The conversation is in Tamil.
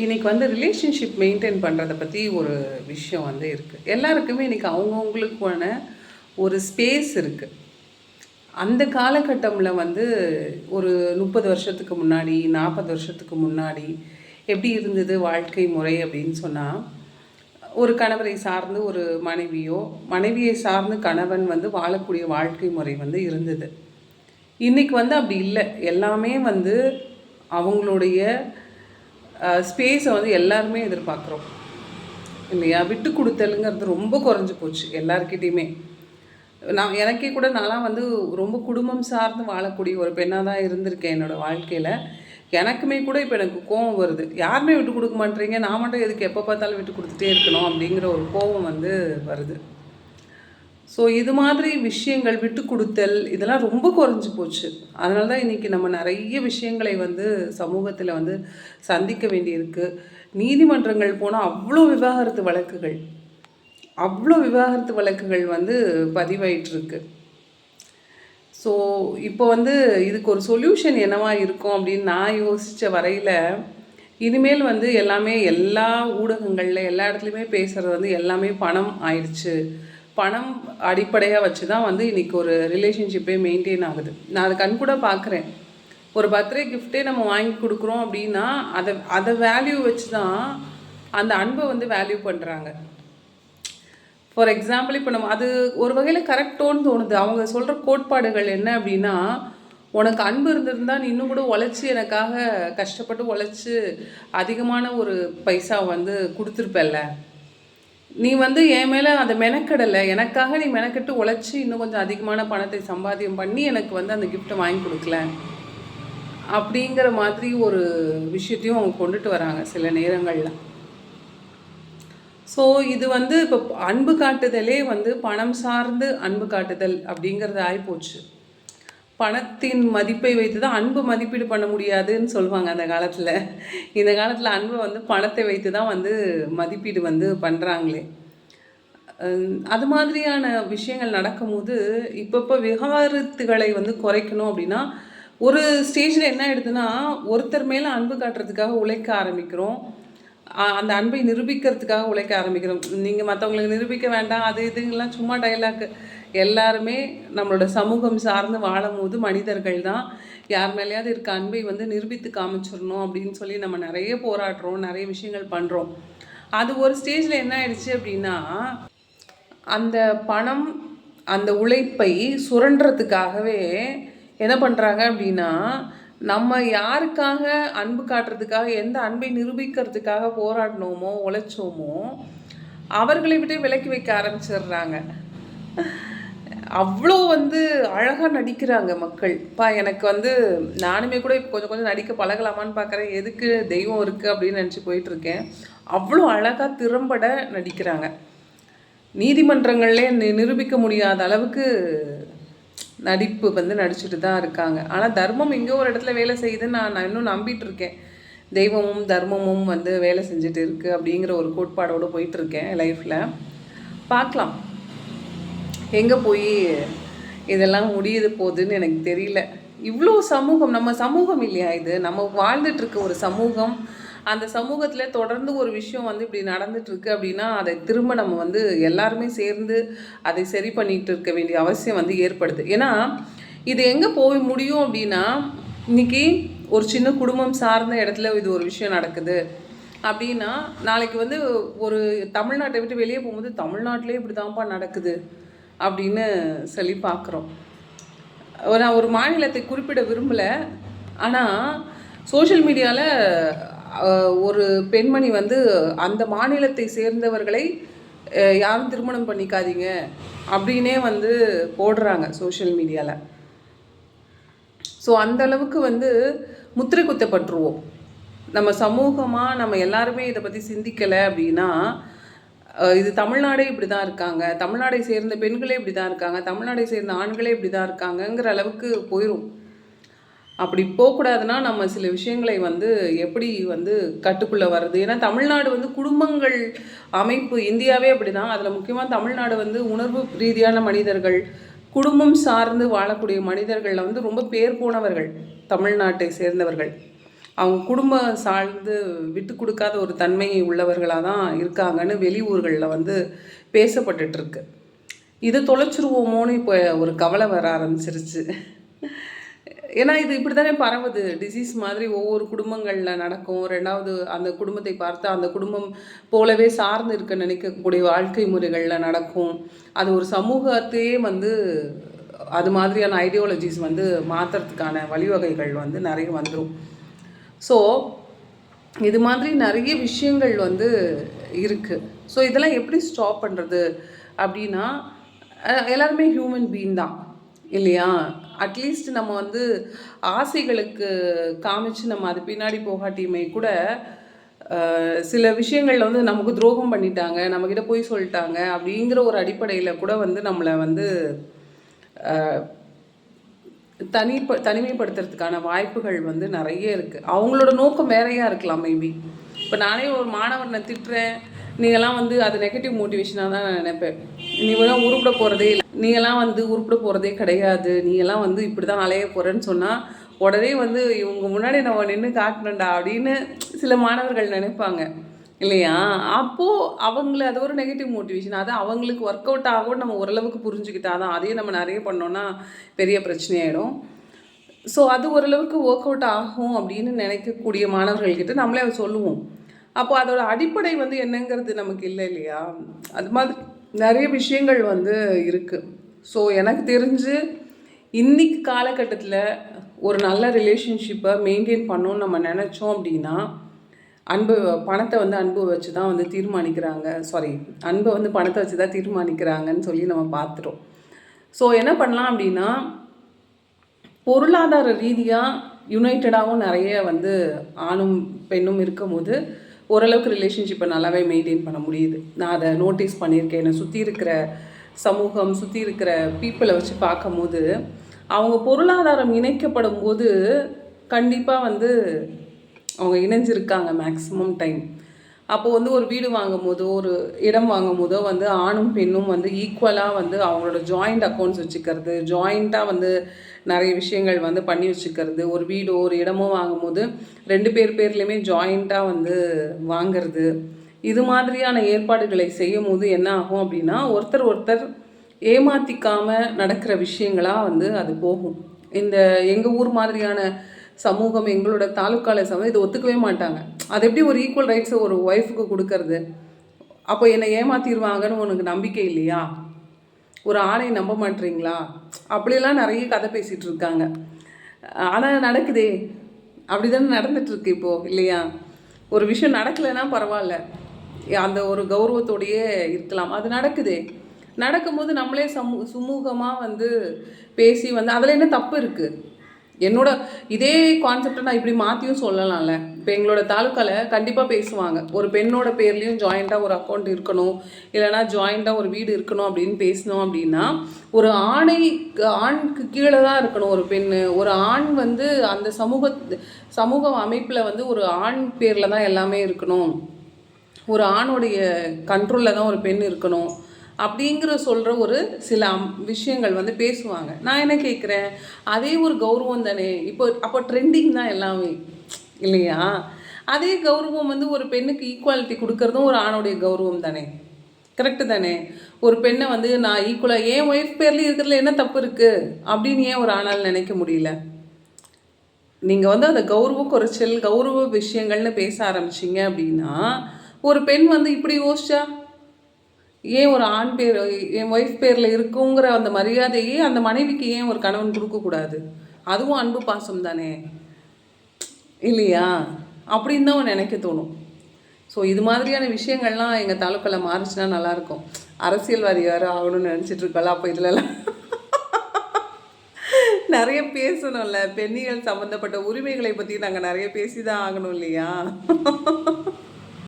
இன்றைக்கி வந்து ரிலேஷன்ஷிப் மெயின்டைன் பண்ணுறத பற்றி ஒரு விஷயம் வந்து இருக்குது எல்லாருக்குமே இன்றைக்கி அவங்கவுங்களுக்கான ஒரு ஸ்பேஸ் இருக்குது அந்த காலகட்டமில் வந்து ஒரு முப்பது வருஷத்துக்கு முன்னாடி நாற்பது வருஷத்துக்கு முன்னாடி எப்படி இருந்தது வாழ்க்கை முறை அப்படின்னு சொன்னால் ஒரு கணவரை சார்ந்து ஒரு மனைவியோ மனைவியை சார்ந்து கணவன் வந்து வாழக்கூடிய வாழ்க்கை முறை வந்து இருந்தது. இன்றைக்கி வந்து அப்படி இல்லை. எல்லாமே வந்து அவங்களுடைய ஸ்பேஸை வந்து எல்லாருமே எதிர்பார்க்குறோம். இல்லையா? விட்டு கொடுத்தலுங்கிறது ரொம்ப குறைஞ்சி போச்சு எல்லாருக்கிட்டேயுமே நான் எனக்கே கூட நான்லாம் வந்து ரொம்ப குடும்பம் சார்ந்து வாழக்கூடிய ஒரு பெண்ணாக தான் இருந்திருக்கேன் என்னோடய வாழ்க்கையில். எனக்குமே கூட இப்போ எனக்கு கோவம் வருது. யாருமே விட்டு கொடுக்க மாட்டேறீங்க நான் மட்டும் எதுக்கு எப்போ பார்த்தாலும் விட்டு கொடுத்துட்டே இருக்கணும் அப்படிங்கிற ஒரு கோவம் வந்து வருது. ஸோ இது மாதிரி விஷயங்கள் விட்டு கொடுத்தல் இதெல்லாம் ரொம்ப குறைஞ்சி போச்சு. அதனால தான் இன்றைக்கி நம்ம நிறைய விஷயங்களை வந்து சமூகத்தில் வந்து சந்திக்க வேண்டியிருக்கு. நீதிமன்றங்கள் போனால் அவ்வளோ விவாகரத்து வழக்குகள். அவ்வளோ விவாகரத்து வழக்குகள் வந்து பதிவாயிட்ருக்கு ஸோ இப்போ வந்து இதுக்கு ஒரு சொல்யூஷன் என்னவா இருக்கும் அப்படின்னு நான் யோசித்த வரையில் இனிமேல் வந்து எல்லாமே எல்லா ஊடகங்களில் எல்லா இடத்துலையுமே பேசுகிறது வந்து எல்லாமே பணம் ஆயிடுச்சு. பணம் அடிப்படையாக வச்சு தான் வந்து இன்றைக்கி ஒரு ரிலேஷன்ஷிப்பே மெயின்டைன் ஆகுது. நான் அதை கண் கூட பார்க்குறேன். ஒரு பர்த்டே கிஃப்ட்டே நம்ம வாங்கி கொடுக்குறோம் அப்படின்னா அதை அதை வேல்யூ வச்சு தான் அந்த அன்பை வந்து வேல்யூ பண்ணுறாங்க ஃபார் எக்ஸாம்பிள் இப்போ நம்ம அது ஒரு வகையில் கரெக்டோன்னு தோணுது. அவங்க சொல்கிற கோட்பாடுகள் என்ன அப்படின்னா உனக்கு அன்பு இருந்திருந்தால் நீ இன்னும் கூட உழைச்சி எனக்காக கஷ்டப்பட்டு உழைச்சி அதிகமான ஒரு பைசா வந்து கொடுத்துருப்பல்ல நீ வந்து என் மேலே அதை மெனக்கடலை. எனக்காக நீ மெனக்கட்டு உழைச்சி இன்னும் கொஞ்சம் அதிகமான பணத்தை சம்பாத்தியம் பண்ணி எனக்கு வந்து அந்த கிஃப்ட்டை வாங்கி கொடுக்கல. அப்படிங்கிற மாதிரி ஒரு விஷயத்தையும் அவங்க கொண்டுட்டு வராங்க சில நேரங்களில். ஸோ இது வந்து இப்போ அன்பு காட்டுதலே வந்து பணம் சார்ந்து அன்பு காட்டுதல் அப்படிங்கிறது ஆகிப்போச்சு பணத்தின் மதிப்பை வைத்து தான் அன்பு மதிப்பீடு பண்ண முடியாதுன்னு சொல்லுவாங்க அந்த காலத்தில். இந்த காலத்தில் அன்பை வந்து பணத்தை வைத்து தான் வந்து மதிப்பீடு வந்து பண்ணுறாங்களே அது மாதிரியான விஷயங்கள் நடக்கும்போது இப்போ விகாரத்துகளை வந்து குறைக்கணும் அப்படின்னா ஒரு ஸ்டேஜில் என்ன ஆயிடுதுன்னா ஒருத்தர் மேலே அன்பு காட்டுறதுக்காக உழைக்க ஆரம்பிக்கிறோம். அந்த அன்பை நிரூபிக்கிறதுக்காக உழைக்க ஆரம்பிக்கிறோம். நீங்கள் மற்றவங்களுக்கு நிரூபிக்க வேண்டாம் அது இதுங்கெல்லாம் சும்மா டைலாக் எல்லாருமே நம்மளோட சமூகம் சார்ந்து வாழும் போது மனிதர்கள் தான். யார் மேலேயாவது இருக்க அன்பை வந்து நிரூபித்து காமிச்சிடணும் அப்படின்னு சொல்லி நம்ம நிறைய போராடுறோம் நிறைய விஷயங்கள் பண்ணுறோம் அது ஒரு ஸ்டேஜில் என்ன ஆயிடுச்சு அப்படின்னா அந்த பணம் அந்த உழைப்பை சுரண்டுறதுக்காகவே என்ன பண்ணுறாங்க அப்படின்னா நம்ம யாருக்காக அன்பு காட்டுறதுக்காக எந்த அன்பை நிரூபிக்கிறதுக்காக போராடினோமோ உழைச்சோமோ அவர்களை விட்டு விலக்கி வைக்க ஆரம்பிச்சிடுறாங்க. அவ்வளோ வந்து அழகாக நடிக்கிறாங்க மக்கள். இப்போ எனக்கு வந்து நானுமே கூட இப்போ கொஞ்சம் கொஞ்சம் நடிக்க பழகலாமான்னு பார்க்குறேன் எதுக்கு தெய்வம் இருக்குது அப்படின்னு நினச்சி போயிட்டுருக்கேன். அவ்வளோ அழகாக திறம்பட நடிக்கிறாங்க. நீதிமன்றங்கள்லே நிரூபிக்க முடியாத அளவுக்கு நடிப்பு வந்து நடிச்சுட்டு தான் இருக்காங்க. ஆனால் தர்மம் இங்கே ஒரு இடத்துல வேலை செய்யுதுன்னு நான் நான் இன்னும் நம்பிட்டு இருக்கேன் தெய்வமும் தர்மமும் வந்து வேலை செஞ்சுட்டு இருக்குது அப்படிங்கிற ஒரு கோட்பாடோடு போயிட்டுருக்கேன் லைஃப்பில் பார்க்கலாம் எங்கே போய் இதெல்லாம் முடியுது போகுதுன்னு எனக்கு தெரியல. இவ்வளோ சமூகம் நம்ம சமூகம் இல்லையா இது? நம்ம வாழ்ந்துட்டுருக்க ஒரு சமூகம் அந்த சமூகத்தில் தொடர்ந்து ஒரு விஷயம் வந்து இப்படி நடந்துட்டுருக்கு அப்படின்னா அதை திரும்ப நம்ம வந்து எல்லாருமே சேர்ந்து அதை சரி பண்ணிகிட்டு இருக்க வேண்டிய அவசியம் வந்து ஏற்படுது. ஏன்னா இது எங்கே போய் முடியும் அப்படின்னா இன்றைக்கி ஒரு சின்ன குடும்பம் சார்ந்த இடத்துல இது ஒரு விஷயம் நடக்குது. அப்படின்னா நாளைக்கு வந்து ஒரு தமிழ்நாட்டை விட்டு வெளியே போகும்போது தமிழ்நாட்டிலே இப்படி தான்ப்பா நடக்குது. அப்படின்னு சொல்லி பார்க்குறோம். நான் ஒரு மாநிலத்தை குறிப்பிட விரும்பலை. ஆனால் சோஷியல் மீடியாவில் ஒரு பெண்மணி வந்து அந்த மாநிலத்தை சேர்ந்தவர்களை யாரும் திருமணம் பண்ணிக்காதீங்க அப்படின்னே வந்து போடுறாங்க சோஷியல் மீடியாவில் ஸோ அந்த அளவுக்கு வந்து முத்திரை குத்தப்பட்டுருவோம். நம்ம சமூகமாக நம்ம எல்லாருமே இதை பற்றி சிந்திக்கலை அப்படின்னா இது தமிழ்நாடே இப்படி தான் இருக்காங்க. தமிழ்நாடை சேர்ந்த பெண்களே இப்படி தான் இருக்காங்க. தமிழ்நாடை சேர்ந்த ஆண்களே இப்படி தான் இருக்காங்கங்கிற அளவுக்கு போயிடும் அப்படி போகக்கூடாதுன்னா நம்ம சில விஷயங்களை வந்து எப்படி வந்து கட்டுக்குள்ளே வர்றது? ஏன்னா தமிழ்நாடு வந்து குடும்பங்கள் அமைப்பு இந்தியாவே அப்படி தான் அதில் முக்கியமாக தமிழ்நாடு வந்து உணர்வு ரீதியான மனிதர்கள் குடும்பம் சார்ந்து வாழக்கூடிய மனிதர்களில் வந்து ரொம்ப பேர் போனவர்கள் தமிழ்நாட்டை சேர்ந்தவர்கள். அவங்க குடும்பம் சார்ந்து விட்டு கொடுக்காத ஒரு தன்மை உள்ளவர்களாக தான் இருக்காங்கன்னு வெளியூர்களில் வந்து பேசப்பட்டுட்டு இதை தொலைச்சிருவோமோன்னு இப்போ ஒரு கவலை வர ஆரம்பிச்சிருச்சு. ஏன்னா இது இப்படி தானே பரவுது. டிசீஸ் மாதிரி ஒவ்வொரு குடும்பங்களில் நடக்கும். ரெண்டாவது அந்த குடும்பத்தை பார்த்து அந்த குடும்பம் போலவே சார்ந்து இருக்க நினைக்கக்கூடிய வாழ்க்கை முறைகளில் நடக்கும். அது ஒரு சமூகத்தையே வந்து அது மாதிரியான ஐடியாலஜிஸ் வந்து மாற்றுறதுக்கான வழிவகைகள் வந்து நிறைய வந்துடும் ஸோ இது மாதிரி நிறைய விஷயங்கள் வந்து இருக்குது ஸோ இதெல்லாம் எப்படி ஸ்டாப் பண்ணுறது அப்படின்னா எல்லாருமே ஹியூமன் பீன் தான் இல்லையா? அட்லீஸ்ட் நம்ம வந்து ஆசைகளுக்கு காமிச்சு நம்ம அது பின்னாடி போகாட்டியுமே கூட சில விஷயங்களில் வந்து நமக்கு துரோகம் பண்ணிட்டாங்க நம்மக்கிட்ட போய் சொல்லிட்டாங்க அப்படிங்கிற ஒரு அடிப்படையில் கூட வந்து நம்மளை வந்து தனிப்ப தனிமைப்படுத்துறதுக்கான வாய்ப்புகள் வந்து நிறைய இருக்குது அவங்களோட நோக்கம் வேறையாக இருக்கலாம் மேபி இப்போ நானே ஒரு மாணவனை திட்டுறேன். நீங்களாம் வந்து அது நெகட்டிவ் மோட்டிவேஷனாக தான் நான் நினைப்பேன். நீங்களாம் உருப்பிட போகிறதே இல்லை. நீங்களாம் வந்து உருப்பிட போகிறதே கிடையாது. நீங்களாம் வந்து இப்படி தான் அலைய போகிறேன்னு சொன்னால் உடனே வந்து இவங்க முன்னாடி நம்ம நின்று காட்டணும்டா அப்படின்னு சில மாணவர்கள் நினைப்பாங்க. இல்லையா? அப்போது அவங்கள அது ஒரு நெகட்டிவ் மோட்டிவேஷன் அது அவங்களுக்கு ஒர்க் அவுட் ஆகும் நம்ம ஓரளவுக்கு புரிஞ்சுக்கிட்டா தான் அதையே நம்ம நிறைய பண்ணோன்னா பெரிய பிரச்சனையாயிடும். ஸோ அது ஓரளவுக்கு ஒர்க் அவுட் ஆகும் அப்படின்னு நினைக்கக்கூடிய மாணவர்கள்கிட்ட நம்மளே அதை சொல்லுவோம். அப்போ அதோட அடிப்படை வந்து என்னங்கிறது நமக்கு இல்லை இல்லையா? அது மாதிரி நிறைய விஷயங்கள் வந்து இருக்குது ஸோ எனக்கு தெரிஞ்சு இன்னைக்கு காலகட்டத்தில் ஒரு நல்ல ரிலேஷன்ஷிப்பை மெயின்டைன் பண்ணணும்னு நம்ம நினச்சோம் அப்படின்னா அன்பு பணத்தை வந்து அன்பு வச்சு தான் வந்து தீர்மானிக்கிறாங்க. சாரி அன்பை வந்து பணத்தை வச்சு தான் தீர்மானிக்கிறாங்கன்னு சொல்லி நம்ம பார்த்துட்டோம். ஸோ என்ன பண்ணலாம் அப்படின்னா பொருளாதார ரீதியாக யுனைட்டடாகவும் நிறைய வந்து ஆணும் பெண்ணும் இருக்கும்போது ஓரளவுக்கு ரிலேஷன்ஷிப்பை நல்லாவே மெயின்டைன் பண்ண முடியுது. நான் அதை நோட்டீஸ் பண்ணியிருக்கேன். என்னை சுற்றி இருக்கிற சமூகம் சுற்றி இருக்கிற பீப்புளை வச்சு பார்க்கும்போது அவங்க பொருளாதாரம் இணைக்கப்படும் போது கண்டிப்பாக வந்து அவங்க இணைஞ்சிருக்காங்க மேக்ஸிமம் டைம் அப்போது வந்து ஒரு வீடு வாங்கும் போதோ ஒரு இடம் வாங்கும் போதோ வந்து ஆணும் பெண்ணும் வந்து ஈக்குவலாக வந்து அவங்களோட ஜாயிண்ட் அக்கௌண்ட்ஸ் வச்சுக்கிறது ஜாயிண்ட்டாக வந்து நிறைய விஷயங்கள் வந்து பண்ணி வச்சுக்கிறது. ஒரு வீடோ ஒரு இடமோ வாங்கும்போது ரெண்டு பேர் பேர்லேயுமே ஜாயிண்ட்டாக வந்து வாங்குறது. இது மாதிரியான ஏற்பாடுகளை செய்யும் போது என்ன ஆகும் அப்படின்னா ஒருத்தர் ஒருத்தர் ஏமாற்றிக்காமல் நடக்கிற விஷயங்களாக வந்து அது போகும். இந்த எங்கள் ஊர் மாதிரியான சமூகம் எங்களோட தாலுக்கால சமூகம் இதை ஒத்துக்கவே மாட்டாங்க. அது எப்படி ஒரு ஈக்குவல் ரைட்ஸை ஒரு ஒய்ஃபுக்கு கொடுக்கறது? அப்போ என்னை ஏமாத்திடுவாங்கன்னு உனக்கு நம்பிக்கை இல்லையா? ஒரு ஆணை நம்ப மாட்டீங்களா அப்படிலாம் நிறைய கதை பேசிகிட்டு இருக்காங்க. ஆனால் நடக்குதே. அப்படி தானே நடந்துட்டுருக்கு இப்போது இல்லையா? ஒரு விஷயம் நடக்கலைன்னா பரவாயில்ல. அந்த ஒரு கௌரவத்தோடையே இருக்கலாம். அது நடக்குதே. நடக்கும்போது நம்மளே சமூ சுமூகமாக வந்து பேசி வந்து அதில் என்ன தப்பு இருக்குது என்னோட இதே கான்செப்டை நான் இப்படி மாற்றியும் சொல்லலாம்ல. இப்போ எங்களோட தாலுக்காவில் கண்டிப்பாக பேசுவாங்க. ஒரு பெண்ணோட பேர்லேயும் ஜாயிண்ட்டாக ஒரு அக்கௌண்ட் இருக்கணும். இல்லைனா ஜாயிண்ட்டாக ஒரு வீடு இருக்கணும் அப்படின்னு பேசினோம் அப்படின்னா ஒரு ஆணை ஆணுக்கு கீழே தான் இருக்கணும் ஒரு பெண் ஒரு ஆண் வந்து அந்த சமூக சமூக அமைப்பில் வந்து ஒரு ஆண் பேரில் தான் எல்லாமே இருக்கணும். ஒரு ஆணுடைய கண்ட்ரோலில் தான் ஒரு பெண் இருக்கணும். அப்படிங்கிற சொல்கிற ஒரு சில விஷயங்கள் வந்து பேசுவாங்க. நான் என்ன கேட்குறேன் அதே ஒரு கௌரவம் தானே. இப்போ அப்போ ட்ரெண்டிங் தான் எல்லாமே. இல்லையா? அதே கௌரவம் வந்து ஒரு பெண்ணுக்கு ஈக்குவாலிட்டி கொடுக்கறதும் ஒரு ஆணுடைய கௌரவம் தானே. கரெக்டு தானே? ஒரு பெண்ணை வந்து நான் ஈக்குவலாக ஏன் ஒய்ஃப் பேர்லேயும் இருக்கிறதுல என்ன தப்பு இருக்குது அப்படின்னு ஏன் ஒரு ஆணால் நினைக்க முடியல? நீங்கள் வந்து அந்த கௌரவ குறைச்சல் கௌரவ விஷயங்கள்னு பேச ஆரம்பிச்சிங்க அப்படின்னா ஒரு பெண் வந்து இப்படி யோசிச்சா ஏன் ஒரு ஆண் பேர் என் ஒய்ஃப் பேரில் இருக்குங்கிற அந்த மரியாதையே அந்த மனைவிக்கு ஏன் ஒரு கணவன் கொடுக்கக்கூடாது? அதுவும் அன்பு பாசம் தானே. இல்லையா? அப்படின்னு தான் நினைக்க தோணும். ஸோ இது மாதிரியான விஷயங்கள்லாம் எங்கள் தாலுக்காவில் மாறுச்சுன்னா நல்லாயிருக்கும். அரசியல்வாதி வேறு ஆகணும்னு நினச்சிட்டு இருக்கல அப்போ இதுலலாம் நிறைய பேசணும்ல. பெண்ணிகள் சம்மந்தப்பட்ட உரிமைகளை பற்றி நாங்கள் நிறைய பேசி தான் ஆகணும் இல்லையா?